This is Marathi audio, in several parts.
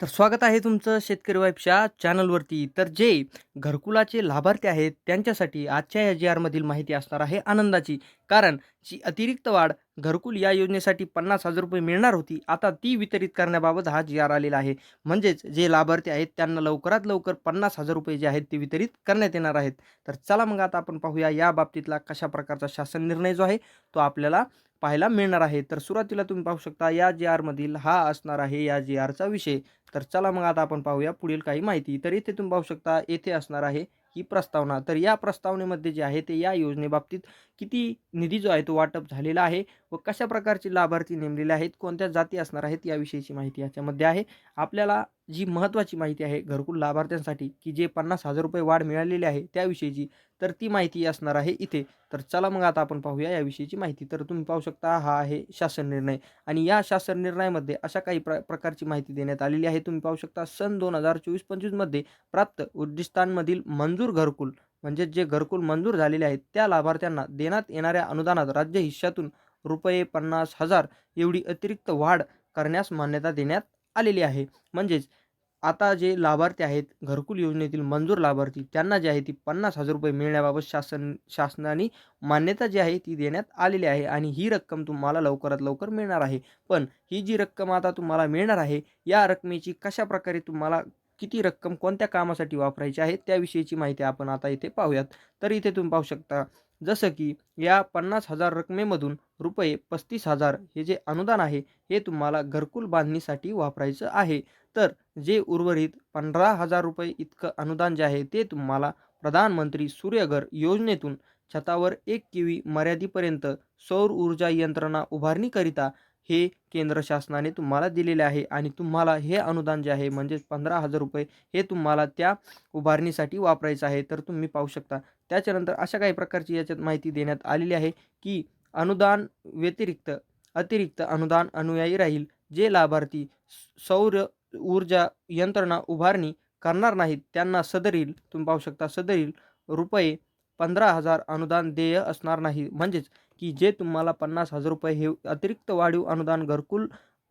तर स्वागत आहे तुमचं शेतकरी वाईफच्या चॅनलवरती. तर जे घरकुलाचे लाभार्थी आहेत त्यांच्यासाठी आजच्या या जी आरमधील माहिती असणार आहे आनंदाची. कारण जी अतिरिक्त वाढ घरकुल या योजनेसाठी पन्नास हजार रुपये मिळणार होती आता ती वितरित करण्याबाबत हा जी आर आलेला आहे. म्हणजेच जे लाभार्थी आहेत त्यांना लवकरात लवकर पन्नास हजार रुपये जे आहेत ते वितरित करण्यात येणार आहेत. तर चला मग आता आपण पाहूया या बाबतीतला कशा प्रकारचा शासन निर्णय जो आहे तो आपल्याला पाहायला मिळणार आहे. तर सुरुवातीला तुम्ही पाहू शकता या जी आरमधील हा असणार आहे या जी आरचा विषय. तर चला मग आता आपण पाहूया पुढील काही माहिती. तर इथे तुम्ही पाहू शकता येथे असणार आहे ही प्रस्तावना. तर या प्रस्तावनेमध्ये जे आहे ते या योजनेबाबतीत किती निधी जो आहे तो वाटप झालेला आहे व कशा प्रकारचे लाभार्थी नेमलेले आहेत कोणत्या जाती असणार आहेत याविषयीची माहिती याच्यामध्ये आहे. आपल्याला जी महत्त्वाची माहिती आहे घरकुल लाभार्थ्यांसाठी की जे पन्नास हजार रुपये वाढ मिळालेली आहे त्याविषयीची तर ती माहिती असणार आहे इथे. तर चला मग आता आपण पाहूया याविषयीची माहिती. तर तुम्ही पाहू शकता हा आहे शासन निर्णय. आणि या शासन निर्णयामध्ये अशा काही प्र प्रकारची माहिती देण्यात आलेली आहे. तुम्ही पाहू शकता सन दोन हजार चोवीस पंचवीसमध्ये प्राप्त उद्दिष्टांमधील मंजूर घरकुल म्हणजे जे घरकुल मंजूर झालेले आहेत त्या लाभार्थ्यांना देण्यात येणाऱ्या अनुदानात राज्य हिश्श्यातून रुपये पन्नास हजार एवढी अतिरिक्त वाढ करण्यास मान्यता देण्यात आलेली आहे. म्हणजेच आता जे लाभार्थी आहेत घरकुल योजनेतील मंजूर लाभार्थी त्यांना जे आहे ती पन्नास हजार रुपये मिळण्याबाबत शासन शासनाने मान्यता जी आहे ती देण्यात आलेली आहे आणि ही रक्कम तुम्हाला लवकरात लवकर मिळणार आहे. पण ही जी रक्कम आता तुम्हाला मिळणार आहे या रकमेची कशा प्रकारे तुम्हाला किती रक्कम कोणत्या कामासाठी वापरायची आहे त्याविषयीची माहिती आपण आता इथे पाहूयात. तर इथे तुम्ही पाहू शकता जसं की या पन्नास हजार रकमेमधून रुपये पस्तीस हजार हे जे अनुदान आहे हे तुम्हाला घरकुल बांधणीसाठी वापरायचं आहे. तर जे उर्वरित पंधरा हजार रुपये इतकं अनुदान जे आहे ते तुम्हाला प्रधानमंत्री सूर्यघर योजनेतून छतावर एक किवी मर्यादेपर्यंत सौर ऊर्जा यंत्रणा उभारणीकरिता हे केंद्र शासनाने तुम्हाला दिलेले आहे आणि तुम्हाला हे अनुदान जे आहे म्हणजेच पंधरा हजार रुपये हे तुम्हाला त्या उभारणीसाठी वापरायचं आहे. तर तुम्ही पाहू शकता. त्याच्यानंतर अशा काही प्रकारची याच्यात माहिती देण्यात आलेली आहे की अनुदान व्यतिरिक्त अतिरिक्त अनुदान अनुयायी राहील जे लाभार्थी सौर ऊर्जा यंत्रणा उभारणी करणार नाहीत त्यांना सदरील तुम्ही पाहू शकता सदरील रुपये पंधरा हजार अनुदान देय असणार नाही. म्हणजेच की जे तुम्हाला पन्नास हजार रुपये हे अतिरिक्त वाढीव अनुदान घरकुल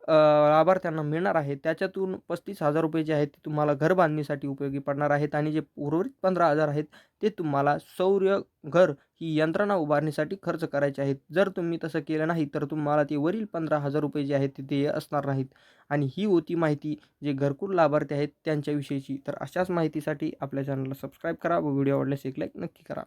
लाभार्थ्यांना मिळणार आहे त्याच्यातून पस्तीस हजार रुपये जे आहेत ते तुम्हाला घर बांधणीसाठी उपयोगी पडणार आहेत आणि जे उर्वरित पंधरा हजार आहेत ते तुम्हाला सौर घर ही यंत्रणा उभारण्यासाठी खर्च करायचे आहेत. जर तुम्ही तसं केलं नाही तर तुम्हाला ते वरील पंधरा हजार रुपये जे आहेत ते देय असणार नाहीत. आणि ही होती माहिती जे घरकुल लाभार्थी आहेत त्यांच्याविषयीची. तर अशाच माहितीसाठी आपल्या चॅनलला सबस्क्राईब करा व व्हिडिओ आवडल्यास एक लाईक नक्की करा.